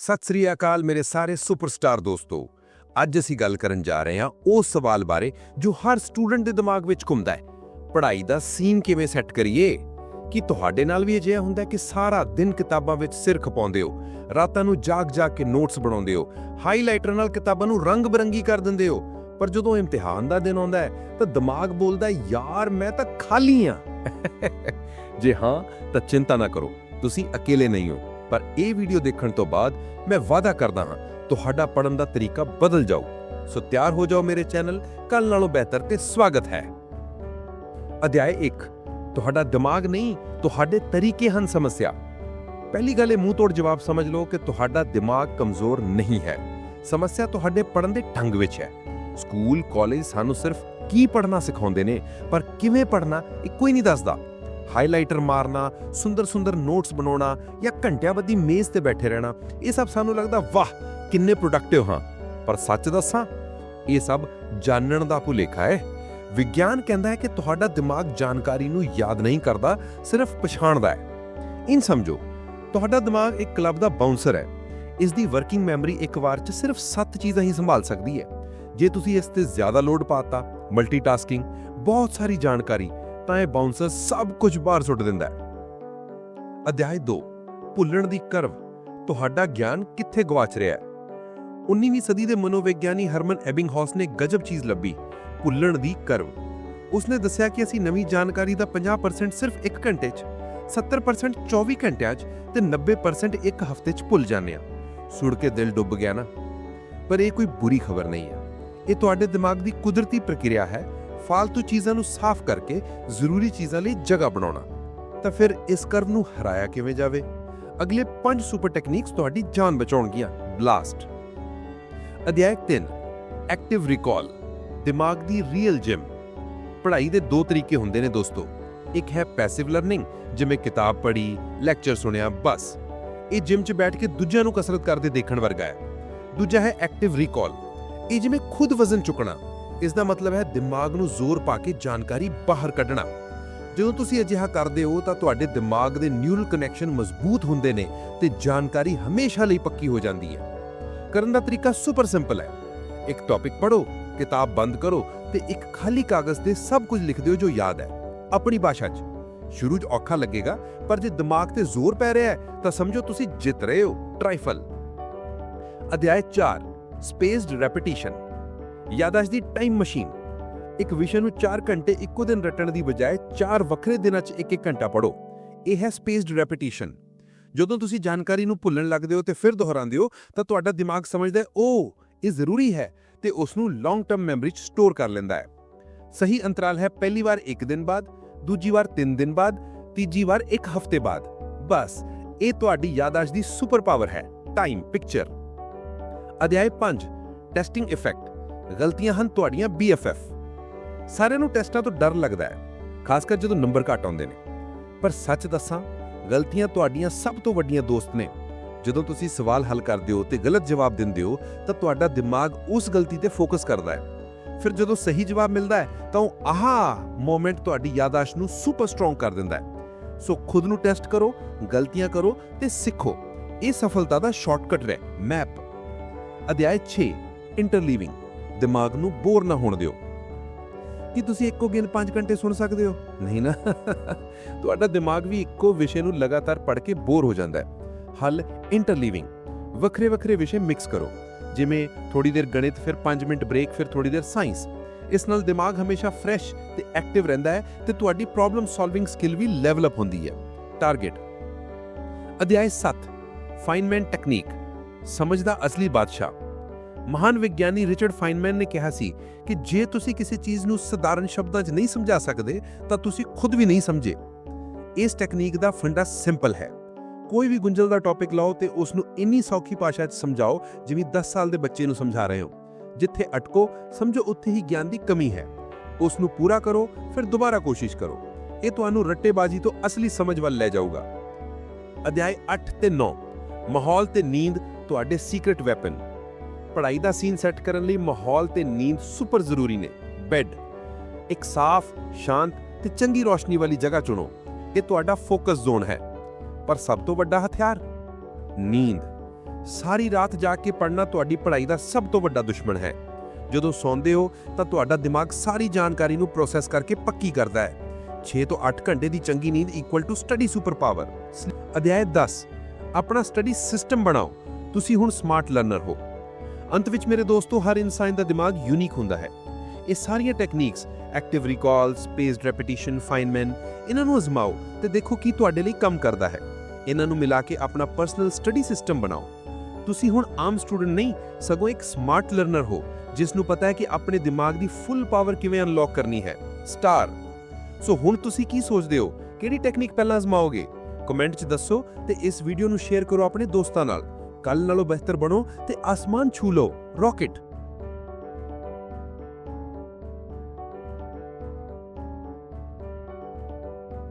ਸਤਿ ਸ੍ਰੀ ਅਕਾਲ ਮੇਰੇ ਸਾਰੇ ਸੁਪਰਸਟਾਰ ਦੋਸਤੋ। ਅੱਜ ਅਸੀਂ ਗੱਲ ਕਰਨ ਜਾ ਰਹੇ ਹਾਂ ਉਸ ਸਵਾਲ ਬਾਰੇ ਜੋ ਹਰ ਸਟੂਡੈਂਟ ਦੇ ਦਿਮਾਗ ਵਿੱਚ ਘੁੰਮਦਾ ਹੈ। ਪੜ੍ਹਾਈ ਦਾ ਸੀਨ ਕਿਵੇਂ ਸੈੱਟ ਕਰੀਏ? ਕੀ ਤੁਹਾਡੇ ਨਾਲ ਵੀ ਅਜਿਹਾ ਹੁੰਦਾ ਕਿ ਸਾਰਾ ਦਿਨ ਕਿਤਾਬਾਂ ਵਿੱਚ ਸਿਰ ਖਪਾਉਂਦੇ ਹੋ? ਰਾਤਾਂ ਨੂੰ ਜਾਗ-ਜਾਗ ਕੇ ਨੋਟਸ ਬਣਾਉਂਦੇ ਹੋ? ਹਾਈਲਾਈਟਰ ਨਾਲ ਕਿਤਾਬਾਂ ਨੂੰ ਰੰਗ-ਬਰੰਗੀ ਕਰ ਦਿੰਦੇ ਹੋ? ਪਰ ਜਦੋਂ ਇਮਤਿਹਾਨ ਦਾ ਦਿਨ ਆਉਂਦਾ ਹੈ, ਤਾਂ ਦਿਮਾਗ ਬੋਲਦਾ ਯਾਰ, ਮੈਂ ਤਾਂ ਖਾਲੀ ਹਾਂ। ਜੇ ਹਾਂ, ਤਾਂ ਚਿੰਤਾ ਨਾ ਕਰੋ, ਤੁਸੀਂ ਅਕੇਲੇ ਨਹੀਂ ਹੋ। ਪਰ ਇਹ ਵੀਡੀਓ ਦੇਖਣ ਤੋਂ ਬਾਅਦ ਮੈਂ ਵਾਅਦਾ ਕਰਦਾ ਹਾਂ, ਤੁਹਾਡਾ ਪੜਨ ਦਾ ਤਰੀਕਾ ਬਦਲ ਜਾਊ ਸੋ ਤਿਆਰ ਹੋ ਜਾਓ ਮੇਰੇ ਚੈਨਲ ਕੱਲ ਨਾਲੋਂ ਬਿਹਤਰ ਤੇ ਸਵਾਗਤ ਹੈ। ਅਧਿਆਇ 1 ਤੁਹਾਡਾ ਦਿਮਾਗ ਨਹੀਂ, ਤੁਹਾਡੇ ਤਰੀਕੇ ਹਨ ਸਮੱਸਿਆ। ਪਹਿਲੀ ਗੱਲ ਇਹ ਮੂੰਹ ਤੋੜ ਜਵਾਬ ਸਮਝ ਲਓ ਕਿ ਤੁਹਾਡਾ ਦਿਮਾਗ ਕਮਜ਼ੋਰ ਨਹੀਂ ਹੈ। ਸਮੱਸਿਆ ਤੁਹਾਡੇ ਪੜਨ ਦੇ ਢੰਗ ਵਿੱਚ ਹੈ। ਸਕੂਲ, ਕਾਲਜ ਸਾਨੂੰ ਸਿਰਫ ਕੀ ਪੜਨਾ ਸਿਖਾਉਂਦੇ ਨੇ, ਪਰ ਕਿਵੇਂ ਪੜਨਾ ਇਹ ਕੋਈ ਨਹੀਂ ਦੱਸਦਾ। ਹਾਈਲਾਈਟਰ ਮਾਰਨਾ, ਸੁੰਦਰ ਸੁੰਦਰ ਨੋਟਸ ਬਣਾਉਣਾ ਜਾਂ ਘੰਟਿਆਂ ਬੱਧੀ ਮੇਜ਼ ਤੇ ਬੈਠੇ ਰਹਿਣਾ, ਇਹ ਸਭ ਸਾਨੂੰ ਲੱਗਦਾ, ਵਾਹ, ਕਿੰਨੇ ਪ੍ਰੋਡਕਟਿਵ ਹਾਂ। ਪਰ ਸੱਚ ਦੱਸਾਂ, ਇਹ ਸਭ ਜਾਣਨ ਦਾ ਭੁਲੇਖਾ ਹੈ। ਵਿਗਿਆਨ ਕਹਿੰਦਾ ਹੈ ਕਿ ਤੁਹਾਡਾ ਦਿਮਾਗ ਜਾਣਕਾਰੀ ਨੂੰ ਯਾਦ ਨਹੀਂ ਕਰਦਾ, ਸਿਰਫ ਪਛਾਣਦਾ ਹੈ। ਇਨ ਸਮਝੋ, ਤੁਹਾਡਾ ਦਿਮਾਗ ਇੱਕ ਕਲੱਬ ਦਾ ਬਾਉਂਸਰ ਹੈ। ਇਸ ਦੀ ਵਰਕਿੰਗ ਮੈਮਰੀ ਇੱਕ ਵਾਰ 'ਚ ਸਿਰਫ 7 ਚੀਜ਼ਾਂ ਹੀ ਸੰਭਾਲ ਸਕਦੀ ਹੈ। ਜੇ ਤੁਸੀਂ ਇਸ ਤੇ ਜ਼ਿਆਦਾ ਲੋਡ ਪਾਤਾ ਮਲਟੀਟਾਸਕਿੰਗ ਬਹੁਤ ਸਾਰੀ ਜਾਣਕਾਰੀ ਤਾਂ ਇਹ ਬਾਉਂਸਰ ਸਭ ਕੁਝ ਬਾਹਰ ਸੁੱਟ ਦਿੰਦਾ ਹੈ। ਅਧਿਆਇ 2 ਭੁੱਲਣ ਦੀ ਕਰਵ, ਤੁਹਾਡਾ ਗਿਆਨ ਕਿੱਥੇ ਗਵਾਚ ਰਿਹਾ ਹੈ? 19ਵੀਂ ਸਦੀ ਦੇ ਮਨੋਵਿਗਿਆਨੀ ਹਰਮਨ ਐਬਿੰਗਹੌਸ ਨੇ ਗਜਬ ਚੀਜ਼ ਲੱਭੀ, ਭੁੱਲਣ ਦੀ ਕਰਵ। ਉਸਨੇ ਦੱਸਿਆ ਕਿ ਅਸੀਂ ਨਵੀਂ ਜਾਣਕਾਰੀ ਦਾ 50% ਸਿਰਫ 1 ਘੰਟੇ 'ਚ 70% 24 ਘੰਟਿਆਂ 'ਚ ਤੇ 90% ਇੱਕ ਹਫ਼ਤੇ 'ਚ ਭੁੱਲ ਜਾਂਦੇ ਆ ਸੁਣ ਕੇ ਦਿਲ ਡੁੱਬ ਗਿਆ ਨਾ। ਪਰ ਇਹ ਕੋਈ ਬੁਰੀ ਖਬਰ ਨਹੀਂ ਹੈ। ਇਹ ਤੁਹਾਡੇ ਦਿਮਾਗ ਦੀ ਕੁਦਰਤੀ ਪ੍ਰਕਿਰਿਆ ਹੈ ਫालतू ਚੀਜ਼ਾਂ ਨੂੰ ਸਾਫ਼ ਕਰਕੇ ਜ਼ਰੂਰੀ ਚੀਜ਼ਾਂ ਲਈ ਜਗ੍ਹਾ ਬਣਾਉਣਾ। ਤਾਂ ਫਿਰ ਇਸ ਕਰਵ ਨੂੰ ਹਰਾਇਆ ਕਿਵੇਂ ਜਾਵੇ? ਅਗਲੇ 5 ਸੁਪਰ ਟੈਕਨੀਕਸ ਤੁਹਾਡੀ ਜਾਨ ਬਚਾਉਣਗੀਆਂ। ਬਲਾਸਟ ਅਧਿਆਇ 3 ਐਕਟਿਵ ਰਿਕਾਲ ਦਿਮਾਗ ਦੀ ਰੀਅਲ ਜਿਮ ਪੜ੍ਹਾਈ ਦੇ ਦੋ ਤਰੀਕੇ ਹੁੰਦੇ ਨੇ ਦੋਸਤੋ। ਇੱਕ ਹੈ ਪੈਸਿਵ ਲਰਨਿੰਗ ਜਿਵੇਂ ਕਿਤਾਬ ਪੜ੍ਹੀ ਲੈਕਚਰ ਸੁਣਿਆ, ਬਸ। ਇਹ ਜਿਮ 'ਚ ਬੈਠ ਕੇ ਦੂਜਿਆਂ ਨੂੰ ਕਸਰਤ ਕਰਦੇ ਦੇਖਣ ਵਰਗਾ ਹੈ। ਦੂਜਾ ਹੈ ਐਕਟਿਵ ਰਿਕਾਲ ਇਹ ਜਿਵੇਂ ਖੁਦ ਵਜ਼ਨ ਚੁੱਕਣਾ। ਇਸ ਦਾ ਮਤਲਬ ਹੈ ਦਿਮਾਗ ਨੂੰ ਜ਼ੋਰ ਪਾ ਕੇ ਜਾਣਕਾਰੀ ਬਾਹਰ ਕੱਢਣਾ। ਜਦੋਂ ਤੁਸੀਂ ਅਜਿਹਾ ਕਰਦੇ ਹੋ ਤਾਂ ਤੁਹਾਡੇ ਦਿਮਾਗ ਦੇ ਨਿਊਰਲ ਕਨੈਕਸ਼ਨ ਮਜ਼ਬੂਤ ਹੁੰਦੇ ਨੇ ਤੇ ਜਾਣਕਾਰੀ ਹਮੇਸ਼ਾ ਲਈ ਪੱਕੀ ਹੋ ਜਾਂਦੀ ਹੈ। ਕਰਨ ਦਾ ਤਰੀਕਾ ਸੁਪਰ ਸਿੰਪਲ ਹੈ। ਇੱਕ ਟੌਪਿਕ ਪੜ੍ਹੋ, ਕਿਤਾਬ ਬੰਦ ਕਰੋ ਤੇ ਇੱਕ ਖਾਲੀ ਕਾਗਜ਼ ਤੇ ਸਭ ਕੁਝ ਲਿਖ ਦਿਓ ਜੋ ਯਾਦ ਹੈ। ਆਪਣੀ ਭਾਸ਼ਾ 'ਚ। ਸ਼ੁਰੂ 'ਚ ਔਖਾ ਲੱਗੇਗਾ, ਪਰ ਜੇ ਦਿਮਾਗ ਤੇ ਜ਼ੋਰ ਪੈ ਰਿਹਾ ਹੈ ਤਾਂ ਸਮਝੋ ਤੁਸੀਂ ਜਿੱਤ ਰਹੇ ਹੋ। ਟ੍ਰਾਈਫਲ ਅਧਿਆਇ 4 ਸਪੇਸਡ ਰੈਪੀਟੀਸ਼ਨ ਯਾਦਾਸ਼ਤ ਦੀ ਟਾਈਮ ਮਸ਼ੀਨ। ਇੱਕ ਵਿਸ਼ੇ ਨੂੰ 4 ਘੰਟੇ ਇੱਕੋ ਦਿਨ ਰਟਣ ਦੀ ਬਜਾਏ 4 ਵੱਖਰੇ ਦਿਨਾਂ 'ਚ ਇੱਕ ਇੱਕ ਘੰਟਾ ਪੜੋ ਇਹ ਹੈ ਸਪੇਸਡ ਰੈਪੀਟੀਸ਼ਨ ਜਦੋਂ ਤੁਸੀਂ ਜਾਣਕਾਰੀ ਨੂੰ ਭੁੱਲਣ ਲੱਗਦੇ ਹੋ ਤੇ ਫਿਰ ਦੁਹਰਾਉਂਦੇ ਹੋ, ਤਾਂ ਤੁਹਾਡਾ ਦਿਮਾਗ ਸਮਝਦਾ ਹੈ ਉਹ ਇਹ ਜ਼ਰੂਰੀ ਹੈ। ਤੇ ਉਸ ਨੂੰ ਲੌਂਗ ਟਰਮ ਮੈਮਰੀ 'ਚ ਸਟੋਰ ਕਰ ਲੈਂਦਾ ਹੈ। ਸਹੀ ਅੰਤਰਾਲ ਹੈ ਪਹਿਲੀ ਵਾਰ 1 ਦਿਨ ਬਾਅਦ, ਦੂਜੀ ਵਾਰ 3 ਦਿਨ ਬਾਅਦ, ਤੀਜੀ ਵਾਰ 1 ਹਫ਼ਤੇ ਬਾਅਦ। ਬਸ, ਇਹ ਤੁਹਾਡੀ ਯਾਦਾਸ਼ਤ ਦੀ ਸੁਪਰ ਪਾਵਰ ਹੈ ਟਾਈਮ ਪਿਕਚਰ ਅਧਿਆਇ 5 ਟੈਸਟਿੰਗ ਇਫੈਕਟ ਗਲਤੀਆਂ ਹਨ ਤੁਹਾਡੀਆਂ BFF ਸਾਰਿਆਂ ਨੂੰ ਟੈਸਟਾਂ ਤੋਂ ਡਰ ਲੱਗਦਾ ਹੈ, ਖਾਸ ਕਰ ਜਦੋਂ ਨੰਬਰ ਘੱਟ ਆਉਂਦੇ ਨੇ। ਪਰ ਸੱਚ ਦੱਸਾਂ, ਗਲਤੀਆਂ ਤੁਹਾਡੀਆਂ ਸਭ ਤੋਂ ਵੱਡੀਆਂ ਦੋਸਤ ਨੇ। ਜਦੋਂ ਤੁਸੀਂ ਸਵਾਲ ਹੱਲ ਕਰਦੇ ਹੋ ਤੇ ਗਲਤ ਜਵਾਬ ਦਿੰਦੇ ਹੋ, ਤਾਂ ਤੁਹਾਡਾ ਦਿਮਾਗ ਉਸ ਗਲਤੀ ਤੇ ਫੋਕਸ ਕਰਦਾ ਹੈ। ਫਿਰ ਜਦੋਂ ਸਹੀ ਜਵਾਬ ਮਿਲਦਾ ਹੈ, ਤਾਂ ਉਹ ਆਹਾ ਮੂਮੈਂਟ ਤੁਹਾਡੀ ਯਾਦਾਸ਼ਤ ਨੂੰ ਸੁਪਰ ਸਟਰੋਂਗ ਕਰ ਦਿੰਦਾ ਹੈ। ਸੋ ਖੁਦ ਨੂੰ ਟੈਸਟ ਕਰੋ, ਗਲਤੀਆਂ ਕਰੋ ਤੇ ਸਿੱਖੋ। ਇਹ ਸਫਲਤਾ ਦਾ ਸ਼ਾਰਟਕਟ ਹੈ, ਮੈਪ। ਅਧਿਆਇ 6 ਇੰਟਰਲੀਵਿੰਗ। ਦਿਮਾਗ ਨੂੰ ਬੋਰ ਨਾ ਹੋਣ ਦਿਓ। ਕੀ ਤੁਸੀਂ ਇੱਕੋ ਗਿਣ 5 ਘੰਟੇ ਸੁਣ ਸਕਦੇ ਹੋ? ਨਹੀਂ ਨਾ। ਤੁਹਾਡਾ ਦਿਮਾਗ ਵੀ ਇੱਕੋ ਵਿਸ਼ੇ ਨੂੰ ਲਗਾਤਾਰ ਪੜ੍ਹ ਕੇ ਬੋਰ ਹੋ ਜਾਂਦਾ ਹੈ। ਹੱਲ ਇੰਟਰਲੀਵਿੰਗ ਵੱਖਰੇ ਵੱਖਰੇ ਵਿਸ਼ੇ ਮਿਕਸ ਕਰੋ। ਜਿਵੇਂ ਥੋੜੀ ਦੇਰ ਗਣਿਤ, ਫਿਰ 5 ਮਿੰਟ ਬ੍ਰੇਕ ਫਿਰ ਥੋੜੀ ਦੇਰ ਸਾਇੰਸ ਇਸ ਨਾਲ ਦਿਮਾਗ ਹਮੇਸ਼ਾ ਫਰੈਸ਼ ਤੇ ਐਕਟਿਵ ਰਹਿੰਦਾ ਹੈ ਤੇ ਤੁਹਾਡੀ ਪ੍ਰੋਬਲਮ ਸੋਲਵਿੰਗ ਸਕਿੱਲ ਵੀ ਲੈਵਲ ਅਪ ਹੁੰਦੀ ਹੈ। ਟਾਰਗੇਟ ਅਧਿਆਇ 7 ਫਾਈਨਮੈਨ ਟੈਕਨੀਕ ਸਮਝ ਦਾ ਅਸਲੀ ਬਾਦਸ਼ਾਹ। ਮਹਾਨ ਵਿਗਿਆਨੀ ਰਿਚਰਡ ਫਾਈਨਮੈਨ ਨੇ ਕਿਹਾ ਸੀ ਕਿ ਜੇ ਤੁਸੀਂ ਕਿਸੇ ਚੀਜ਼ ਨੂੰ ਸਧਾਰਨ ਸ਼ਬਦਾਂ 'ਚ ਨਹੀਂ ਸਮਝਾ ਸਕਦੇ, ਤਾਂ ਤੁਸੀਂ ਖੁਦ ਵੀ ਨਹੀਂ ਸਮਝੇ। ਇਸ ਟੈਕਨੀਕ ਦਾ ਫੰਡਾ ਸਿੰਪਲ ਹੈ। ਕੋਈ ਵੀ ਗੁੰਝਲ ਦਾ ਟੌਪਿਕ ਲਓ ਤੇ ਉਸ ਨੂੰ ਇੰਨੀ ਸੌਖੀ ਭਾਸ਼ਾ 'ਚ ਸਮਝਾਓ ਜਿਵੇਂ 10 ਸਾਲ ਦੇ ਬੱਚੇ ਨੂੰ ਸਮਝਾ ਰਹੇ ਹੋ। ਜਿੱਥੇ ਅਟਕੋ, ਸਮਝੋ ਉੱਥੇ ਹੀ ਗਿਆਨ ਦੀ ਕਮੀ ਹੈ। ਉਸ ਨੂੰ ਪੂਰਾ ਕਰੋ, ਫਿਰ ਦੁਬਾਰਾ ਕੋਸ਼ਿਸ਼ ਕਰੋ। ਇਹ ਤੁਹਾਨੂੰ ਰੱਟੇਬਾਜ਼ੀ ਤੋਂ ਅਸਲੀ ਸਮਝ ਵੱਲ ਲੈ ਜਾਊਗਾ। ਅਧਿਆਇ 8 ਤੇ 9 ਮਾਹੌਲ ਤੇ ਨੀਂਦ, ਤੁਹਾਡੇ ਸੀਕ੍ਰੀਟ ਵੈਪਨ ਪੜ੍ਹਾਈ ਦਾ ਸੀਨ ਸੈੱਟ ਕਰਨ ਲਈ ਮਾਹੌਲ ਤੇ ਨੀਂਦ ਸੁਪਰ ਜ਼ਰੂਰੀ ਨੇ। ਬੈੱਡ, ਇੱਕ ਸਾਫ਼, ਸ਼ਾਂਤ ਤੇ ਚੰਗੀ ਰੋਸ਼ਨੀ ਵਾਲੀ ਜਗ੍ਹਾ ਚੁਣੋ। ਇਹ ਤੁਹਾਡਾ ਫੋਕਸ ਜ਼ੋਨ ਹੈ। ਪਰ ਸਭ ਤੋਂ ਵੱਡਾ ਹਥਿਆਰ? ਨੀਂਦ। ਸਾਰੀ ਰਾਤ ਜਾ ਕੇ ਪੜ੍ਹਨਾ ਤੁਹਾਡੀ ਪੜ੍ਹਾਈ ਦਾ ਸਭ ਤੋਂ ਵੱਡਾ ਦੁਸ਼ਮਣ ਹੈ। ਜਦੋਂ ਸੌਂਦੇ ਹੋ, ਤਾਂ ਤੁਹਾਡਾ ਦਿਮਾਗ ਸਾਰੀ ਜਾਣਕਾਰੀ ਨੂੰ ਪ੍ਰੋਸੈਸ ਕਰਕੇ ਪੱਕੀ ਕਰਦਾ ਹੈ। 6 ਤੋਂ 8 ਘੰਟੇ ਦੀ ਚੰਗੀ ਨੀਂਦ equal to study super power ਅਧਿਆਇ 10 ਆਪਣਾ ਸਟੱਡੀ ਸਿਸਟਮ ਬਣਾਓ। ਤੁਸੀਂ ਹੁਣ ਸਮਾਰਟ ਲਰਨਰ ਹੋ। ਅੰਤ ਵਿੱਚ ਮੇਰੇ ਦੋਸਤੋ, ਹਰ ਇਨਸਾਨ ਦਾ ਦਿਮਾਗ ਯੂਨੀਕ ਹੁੰਦਾ ਹੈ। ਇਹ ਸਾਰੀਆਂ techniques active recall spaced repetition Feynman ਇਹਨਾਂ ਨੂੰ ਅਜ਼ਮਾਓ ਤੇ ਦੇਖੋ ਕੀ ਤੁਹਾਡੇ ਲਈ ਕੰਮ ਕਰਦਾ ਹੈ। ਇਹਨਾਂ ਨੂੰ ਮਿਲਾ ਕੇ ਆਪਣਾ ਪਰਸਨਲ ਸਟੱਡੀ ਸਿਸਟਮ ਬਣਾਓ। ਤੁਸੀਂ ਹੁਣ ਆਮ ਸਟੂਡੈਂਟ ਨਹੀਂ, ਸਗੋਂ ਇੱਕ ਸਮਾਰਟ ਲਰਨਰ ਹੋ ਜਿਸ ਨੂੰ ਪਤਾ ਹੈ ਕਿ ਆਪਣੇ ਦਿਮਾਗ ਦੀ ਫੁੱਲ ਪਾਵਰ ਕਿਵੇਂ ਅਨਲੌਕ ਕਰਨੀ ਹੈ। ਸਟਾਰ ਸੋ ਹੁਣ ਤੁਸੀਂ ਕੀ ਸੋਚਦੇ ਹੋ? ਕਿਹੜੀ ਟੈਕਨੀਕ ਪਹਿਲਾਂ ਅਜ਼ਮਾਓਗੇ? ਕਮੈਂਟ 'ਚ ਦੱਸੋ ਤੇ ਇਸ ਵੀਡੀਓ ਨੂੰ ਸ਼ੇਅਰ ਕਰੋ ਆਪਣੇ ਦੋਸਤਾਂ ਨਾਲ। ਕੱਲ ਨਾਲੋਂ ਬਿਹਤਰ ਬਣੋ ਤੇ ਆਸਮਾਨ ਛੂ ਲਓ। ਰਾਕਟ